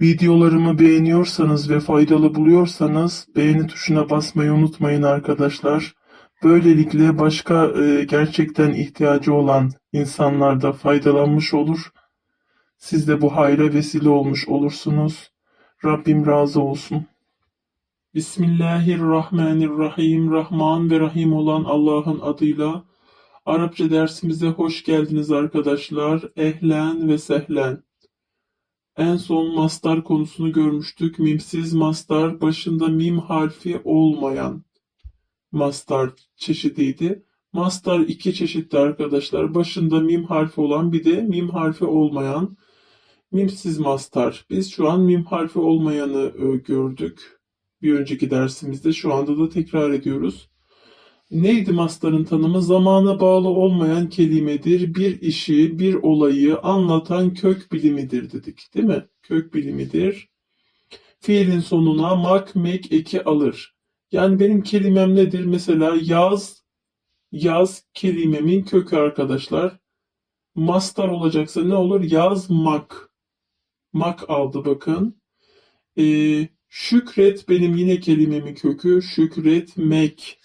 Videolarımı beğeniyorsanız ve faydalı buluyorsanız beğeni tuşuna basmayı unutmayın arkadaşlar. Böylelikle başka e, gerçekten ihtiyacı olan insanlar da faydalanmış olur. Siz de bu hayra vesile olmuş olursunuz. Rabbim razı olsun. Bismillahirrahmanirrahim. Rahman ve Rahim olan Allah'ın adıyla Arapça dersimize hoş geldiniz arkadaşlar. Ehlen ve sehlen. En son mastar konusunu görmüştük. Mimsiz mastar başında mim harfi olmayan mastar çeşidiydi. Mastar iki çeşitti arkadaşlar. Başında mim harfi olan bir de mim harfi olmayan mimsiz mastar. Biz şu an mim harfi olmayanı e, gördük. Bir önceki dersimizde şu anda da tekrar ediyoruz. Neydi mastarın tanımı? Zamana bağlı olmayan kelimedir. Bir işi, bir olayı anlatan kök bilimidir dedik. Değil mi? Kök bilimidir. Fiilin sonuna mak, mek eki alır. Yani benim kelimem nedir? Mesela yaz, yaz kelimemin kökü arkadaşlar. Mastar olacaksa ne olur? Yazmak. Mak aldı bakın. Ee, şükret benim yine kelimemin kökü. Şükretmek.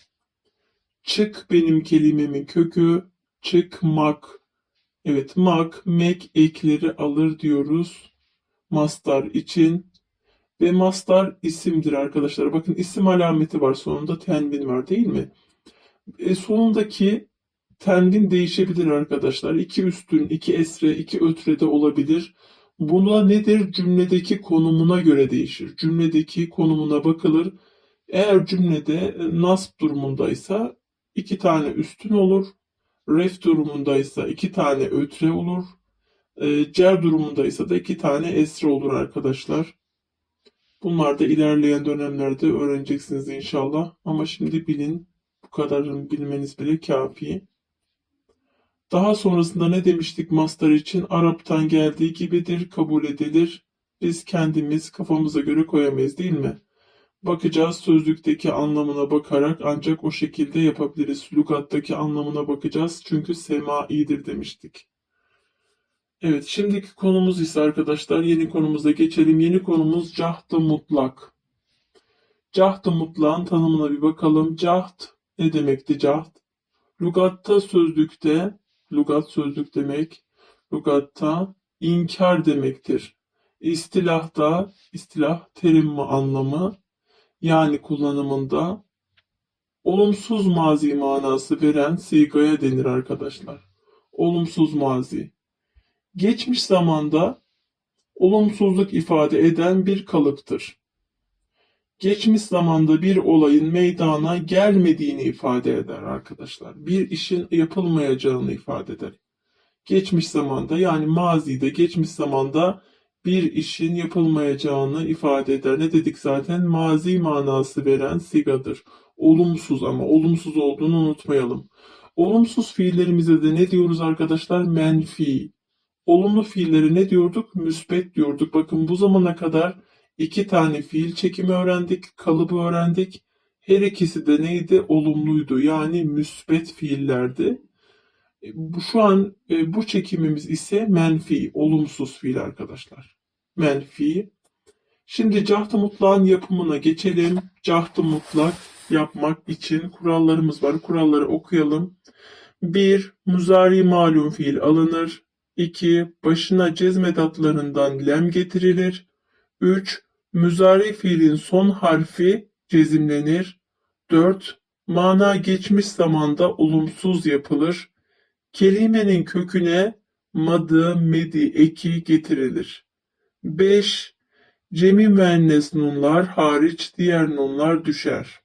Çık benim kelimemin kökü çıkmak. Evet mak, mek ekleri alır diyoruz. Mastar için. Ve mastar isimdir arkadaşlar. Bakın isim alameti var sonunda tenvin var değil mi? E, sonundaki tenvin değişebilir arkadaşlar. İki üstün, iki esre, iki ötre de olabilir. Buna nedir? Cümledeki konumuna göre değişir. Cümledeki konumuna bakılır. Eğer cümlede nasb durumundaysa iki tane üstün olur. Ref durumundaysa iki tane ötre olur. E, cer durumundaysa da iki tane esre olur arkadaşlar. Bunlar da ilerleyen dönemlerde öğreneceksiniz inşallah. Ama şimdi bilin. Bu kadarını bilmeniz bile kafi. Daha sonrasında ne demiştik master için? Arap'tan geldiği gibidir, kabul edilir. Biz kendimiz kafamıza göre koyamayız değil mi? Bakacağız sözlükteki anlamına bakarak ancak o şekilde yapabiliriz. Lugattaki anlamına bakacağız çünkü semaidir demiştik. Evet şimdiki konumuz ise arkadaşlar yeni konumuza geçelim. Yeni konumuz cahd-ı mutlak. Cahd-ı mutlağın tanımına bir bakalım. Cahd ne demekti cahd? Lugatta sözlükte, lugat sözlük demek, lugatta inkar demektir. İstilahta, istilah terim anlamı yani kullanımında olumsuz mazi manası veren sigaya denir arkadaşlar. Olumsuz mazi. Geçmiş zamanda olumsuzluk ifade eden bir kalıptır. Geçmiş zamanda bir olayın meydana gelmediğini ifade eder arkadaşlar. Bir işin yapılmayacağını ifade eder. Geçmiş zamanda yani mazide geçmiş zamanda bir işin yapılmayacağını ifade eder. Ne dedik zaten? Mazi manası veren sigadır. Olumsuz ama olumsuz olduğunu unutmayalım. Olumsuz fiillerimize de ne diyoruz arkadaşlar? Menfi. Olumlu fiilleri ne diyorduk? Müsbet diyorduk. Bakın bu zamana kadar iki tane fiil çekimi öğrendik, kalıbı öğrendik. Her ikisi de neydi? Olumluydu. Yani müsbet fiillerdi. E, bu şu an e, bu çekimimiz ise menfi, olumsuz fiil arkadaşlar. Menfi. Şimdi cahd-ı mutlağın yapımına geçelim. Cahd-ı mutlak yapmak için kurallarımız var. Kuralları okuyalım. 1. Muzari malum fiil alınır. 2. Başına cezmedatlarından lem getirilir. 3. Müzari fiilin son harfi cezimlenir. 4. Mana geçmiş zamanda olumsuz yapılır. Kelimenin köküne madı, medi, eki getirilir. 5. Cemi müennes nunlar hariç diğer nunlar düşer.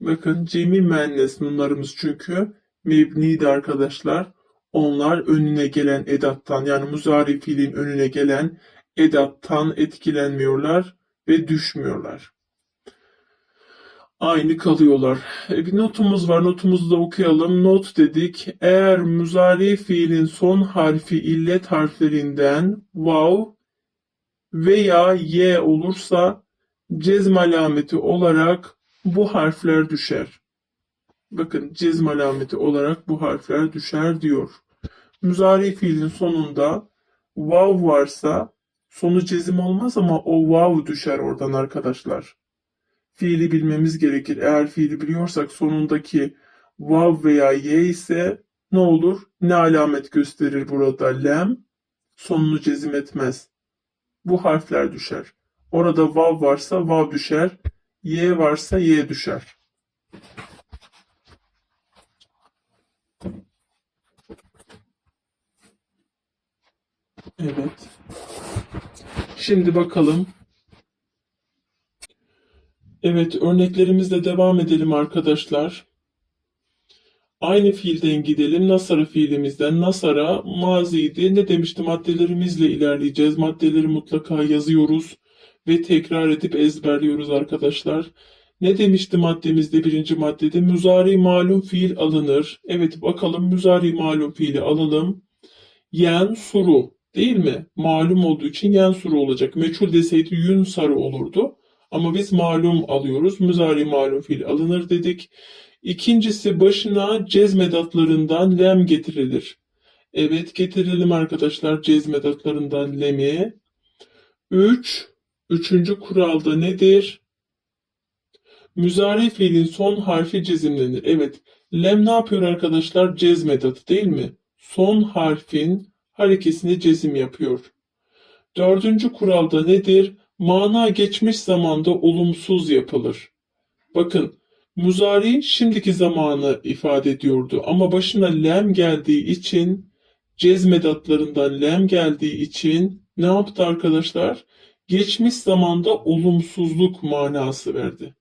Bakın cemi müennes nunlarımız çünkü mebniydi arkadaşlar. Onlar önüne gelen edattan yani muzari fiilin önüne gelen edattan etkilenmiyorlar ve düşmüyorlar. Aynı kalıyorlar. E, bir notumuz var. Notumuzu da okuyalım. Not dedik. Eğer muzari fiilin son harfi illet harflerinden vav veya y olursa cezm alameti olarak bu harfler düşer. Bakın cezm alameti olarak bu harfler düşer diyor. Muzari fiilin sonunda vav varsa Sonu cezim olmaz ama o vav düşer oradan arkadaşlar. Fiili bilmemiz gerekir. Eğer fiili biliyorsak sonundaki vav veya ye ise ne olur? Ne alamet gösterir burada? Lem sonunu cezim etmez. Bu harfler düşer. Orada vav varsa vav düşer. Y varsa y düşer. Evet. Şimdi bakalım. Evet, örneklerimizle devam edelim arkadaşlar. Aynı fiilden gidelim. Nasara fiilimizden. Nasara maziydi. Ne demişti? Maddelerimizle ilerleyeceğiz. Maddeleri mutlaka yazıyoruz ve tekrar edip ezberliyoruz arkadaşlar. Ne demişti maddemizde birinci maddede? Müzari malum fiil alınır. Evet bakalım müzari malum fiili alalım. Yen suru değil mi? Malum olduğu için yen suru olacak. Meçhul deseydi yün sarı olurdu. Ama biz malum alıyoruz. Müzari malum fiil alınır dedik. İkincisi başına cezmedatlarından lem getirilir. Evet getirelim arkadaşlar cezmedatlarından lemi. 3. Üçüncü kuralda nedir? Müzari fiilin son harfi cezimlenir. Evet. Lem ne yapıyor arkadaşlar? Cezmedatı değil mi? Son harfin harekesini cezim yapıyor. Dördüncü kuralda nedir? Mana geçmiş zamanda olumsuz yapılır. Bakın Muzari şimdiki zamanı ifade ediyordu ama başına lem geldiği için cezmedatlarından lem geldiği için ne yaptı arkadaşlar? Geçmiş zamanda olumsuzluk manası verdi.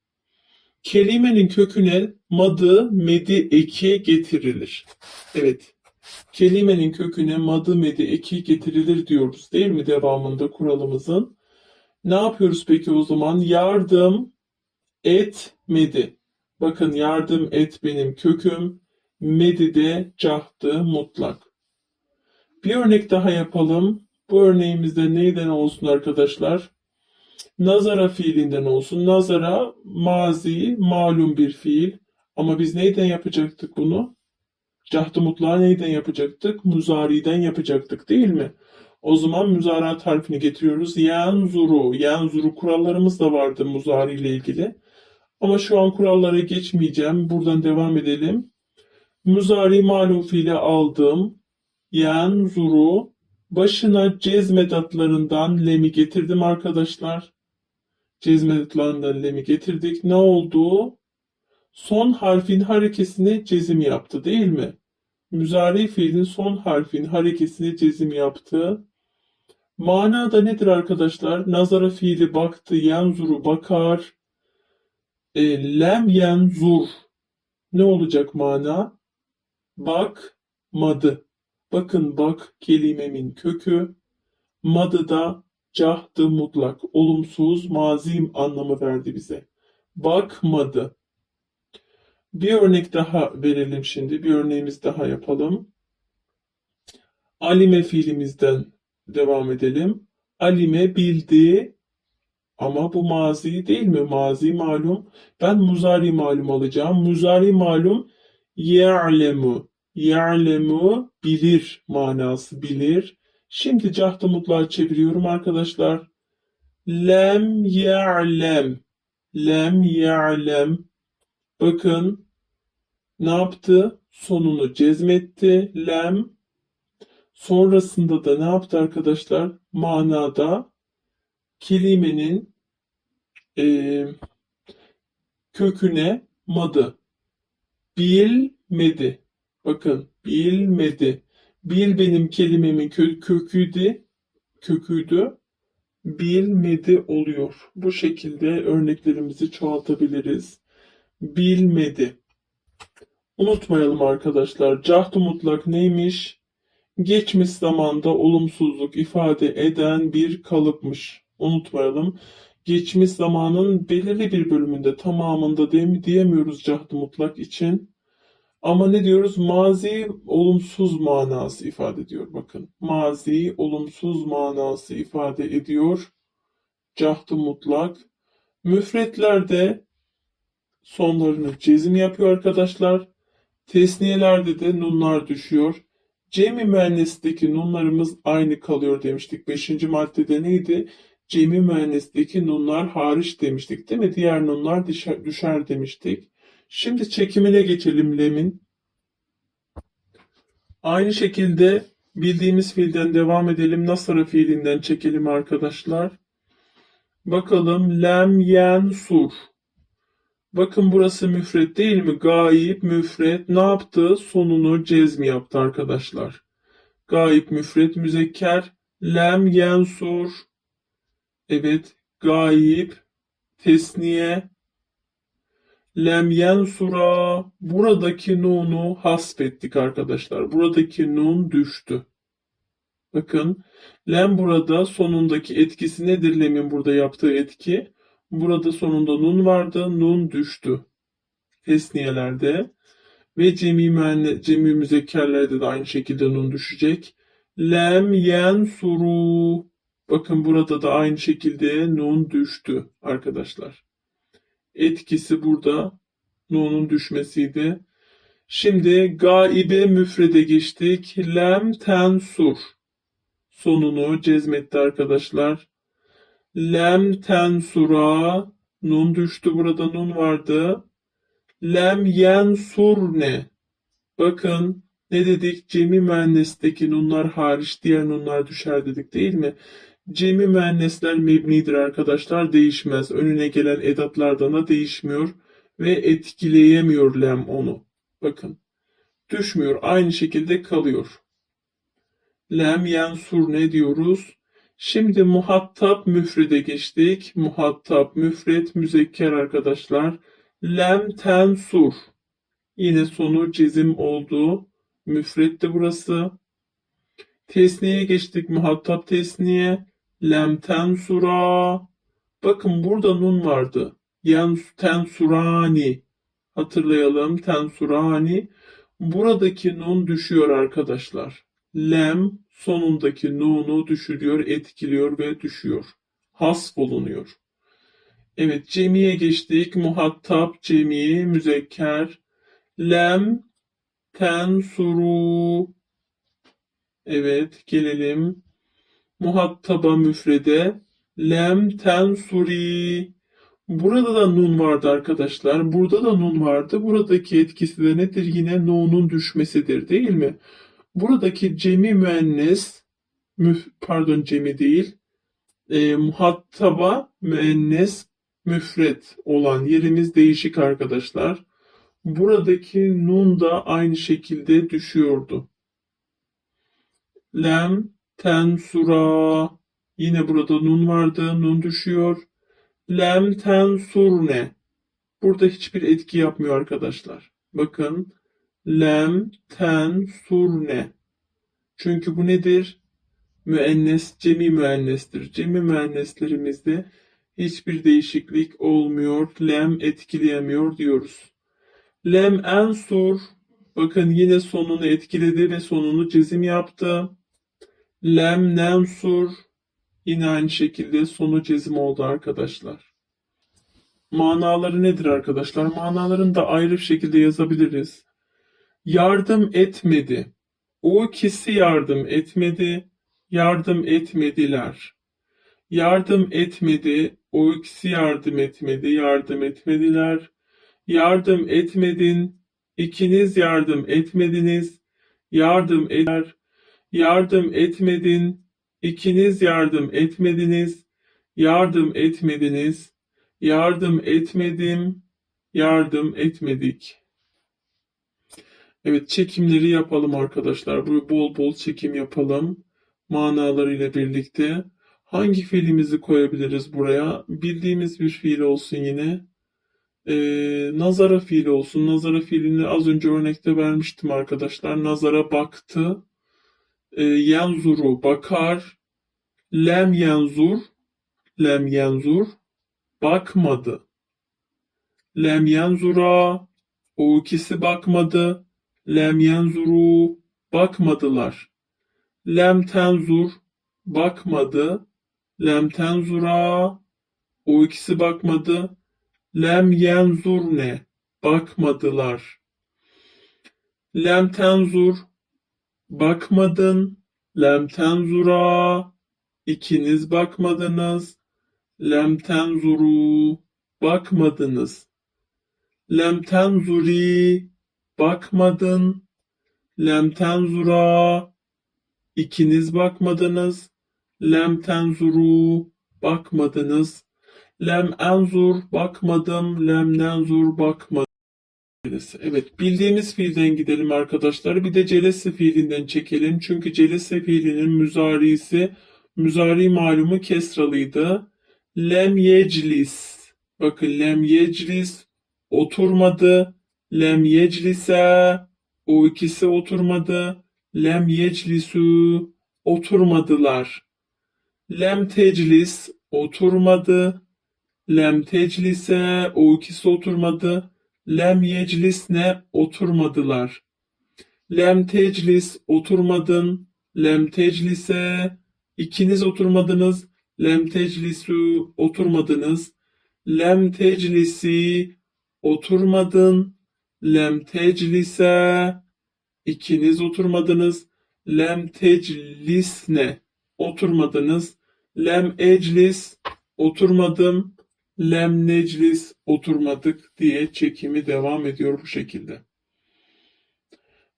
Kelimenin köküne madı, medi, eki getirilir. Evet, kelimenin köküne madı, medi, eki getirilir diyoruz değil mi devamında kuralımızın? Ne yapıyoruz peki o zaman? Yardım etmedi. Bakın yardım et benim köküm. Medi de cahtı mutlak. Bir örnek daha yapalım. Bu örneğimizde neyden olsun arkadaşlar? Nazara fiilinden olsun. Nazara mazi malum bir fiil. Ama biz neyden yapacaktık bunu? Cahtı mutlağı neyden yapacaktık? Muzari'den yapacaktık değil mi? O zaman müzarat harfini getiriyoruz. Yanzuru. Yanzuru kurallarımız da vardı muzari ile ilgili. Ama şu an kurallara geçmeyeceğim. Buradan devam edelim. Muzari malum fiili aldım. Yanzuru. Başına cezmedatlarından lemi getirdim arkadaşlar. Cezmedatlarından lemi getirdik. Ne oldu? Son harfin harekesini cezim yaptı değil mi? Müzari fiilin son harfin harekesini cezim yaptı. Manada nedir arkadaşlar? Nazara fiili baktı, yanzuru bakar. E, lem yenzur. Ne olacak mana? Bakmadı. Bakın bak kelimemin kökü. Madı da cahtı mutlak. Olumsuz mazim anlamı verdi bize. Bakmadı. Bir örnek daha verelim şimdi. Bir örneğimiz daha yapalım. Alime fiilimizden devam edelim. Alime bildi ama bu mazi değil mi? Mazi malum. Ben muzari malum alacağım. Muzari malum ya'lemu. Ya'lemu bilir manası bilir. Şimdi cahtı mutlağı çeviriyorum arkadaşlar. Lem ya'lem. Lem ya'lem. Bakın ne yaptı? Sonunu cezmetti. Lem. Sonrasında da ne yaptı arkadaşlar? Manada kelimenin e, köküne madı. Bilmedi. Bakın bilmedi. Bil benim kelimemin kö köküydü. Köküydü. Bilmedi oluyor. Bu şekilde örneklerimizi çoğaltabiliriz. Bilmedi. Unutmayalım arkadaşlar. Cahd mutlak neymiş? Geçmiş zamanda olumsuzluk ifade eden bir kalıpmış. Unutmayalım. Geçmiş zamanın belirli bir bölümünde tamamında değil diyemiyoruz cahd mutlak için. Ama ne diyoruz? Mazi olumsuz manası ifade ediyor. Bakın. Mazi olumsuz manası ifade ediyor. Cahd mutlak. Müfretlerde sonlarını cezim yapıyor arkadaşlar. Tesniyelerde de nunlar düşüyor. Cemi müennesteki nunlarımız aynı kalıyor demiştik. Beşinci maddede neydi? Cemi müennesteki nunlar hariç demiştik değil mi? Diğer nunlar düşer, düşer demiştik. Şimdi çekimine geçelim lemin. Aynı şekilde bildiğimiz fiilden devam edelim. Nasara fiilinden çekelim arkadaşlar. Bakalım lem yen sur. Bakın burası müfret değil mi? Gayip müfret ne yaptı? Sonunu cezmi yaptı arkadaşlar. Gayip müfret müzekker lem yensur. Evet gayip tesniye lem yensura buradaki nunu hasfettik arkadaşlar. Buradaki nun düştü. Bakın lem burada sonundaki etkisi nedir lemin burada yaptığı etki? Burada sonunda nun vardı. Nun düştü. Tesniyelerde ve cemi, müenne, cemi müzekkerlerde de aynı şekilde nun düşecek. Lem yen suru. Bakın burada da aynı şekilde nun düştü arkadaşlar. Etkisi burada nunun düşmesiydi. Şimdi gaibe müfrede geçtik. Lem tensur. Sonunu cezmetti arkadaşlar. Lem tensura nun düştü burada nun vardı. Lem yensurne bakın ne dedik cemi müennesteki nunlar hariç diğer nunlar düşer dedik değil mi? Cemi müennesler mebnidir arkadaşlar değişmez. Önüne gelen edatlardan da değişmiyor ve etkileyemiyor lem onu. Bakın düşmüyor aynı şekilde kalıyor. Lem yensur ne diyoruz? Şimdi muhattab müfrede geçtik. Muhattab müfret müzekker arkadaşlar. Lem tensur. Yine sonu cezim oldu. Müfret de burası. Tesniye geçtik. Muhattab tesniye. Lem tensura. Bakın burada nun vardı. Yens tensurani. Hatırlayalım. Tensurani. Buradaki nun düşüyor arkadaşlar. Lem sonundaki nunu düşürüyor, etkiliyor ve düşüyor. Hasf olunuyor. Evet, cemiye geçtik. Muhattab, cemi, müzekker. Lem, tensuru. Evet, gelelim. Muhattaba müfrede. Lem tensuri. Burada da nun vardı arkadaşlar. Burada da nun vardı. Buradaki etkisi de nedir? Yine nunun düşmesidir değil mi? Buradaki cemi müennes, müf, pardon cemi değil, e, muhattaba müennes müfret olan yerimiz değişik arkadaşlar. Buradaki nun da aynı şekilde düşüyordu. Lem, tensura. Yine burada nun vardı. Nun düşüyor. Lem tensurne. Burada hiçbir etki yapmıyor arkadaşlar. Bakın lem ten surne. Çünkü bu nedir? Müennes, cemi müennestir. Cemi müenneslerimizde hiçbir değişiklik olmuyor. Lem etkileyemiyor diyoruz. Lem ensur. Bakın yine sonunu etkiledi ve sonunu cezim yaptı. Lem nensur. Yine aynı şekilde sonu cezim oldu arkadaşlar. Manaları nedir arkadaşlar? Manalarını da ayrı bir şekilde yazabiliriz yardım etmedi. O ikisi yardım etmedi, yardım etmediler. Yardım etmedi, o ikisi yardım etmedi, yardım etmediler. Yardım etmedin, ikiniz yardım etmediniz, yardım eder. Yardım etmedin, ikiniz yardım etmediniz, yardım etmediniz. Yardım etmedim, yardım etmedik. Evet çekimleri yapalım arkadaşlar. Böyle bol bol çekim yapalım. Manalarıyla birlikte. Hangi fiilimizi koyabiliriz buraya? Bildiğimiz bir fiil olsun yine. Ee, nazara fiili olsun. Nazara fiilini az önce örnekte vermiştim arkadaşlar. Nazara baktı. Ee, yenzuru bakar. Lem yenzur. Lem yenzur. Bakmadı. Lem yenzura. O ikisi bakmadı. Lem yenzuru bakmadılar. Lem tenzur bakmadı. Lem tenzura o ikisi bakmadı. Lem yenzurne bakmadılar. Lem tenzur bakmadın. Lem tenzura, ikiniz bakmadınız. Lem tenzuru, bakmadınız. Lem tenzuri, bakmadın. Lem tenzura, ikiniz bakmadınız. Lem tenzuru, bakmadınız. Lem enzur, bakmadım. Lem nenzur, bakmadım. Evet, bildiğimiz fiilden gidelim arkadaşlar. Bir de celese fiilinden çekelim. Çünkü celese fiilinin müzarisi, müzari malumu kesralıydı. Lem yeclis. Bakın lem yeclis oturmadı. Lem yeclise o ikisi oturmadı. Lem yeclisu oturmadılar. Lem teclis oturmadı. Lem teclise o ikisi oturmadı. Lem yeclisne oturmadılar. Lem teclis oturmadın. Lem teclise ikiniz oturmadınız. Lem teclisu oturmadınız. Lem teclisi oturmadın. Lem teclise ikiniz oturmadınız. Lem teclisne oturmadınız. Lem eclis oturmadım. Lem neclis oturmadık diye çekimi devam ediyor bu şekilde.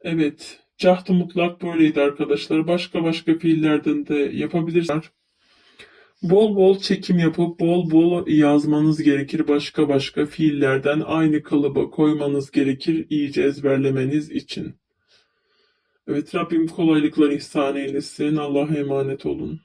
Evet, cahtı mutlak böyleydi arkadaşlar. Başka başka fiillerden de yapabilirsiniz. Bol bol çekim yapıp bol bol yazmanız gerekir. Başka başka fiillerden aynı kalıba koymanız gerekir iyice ezberlemeniz için. Evet Rabbim kolaylıklar ihsan eylesin. Allah'a emanet olun.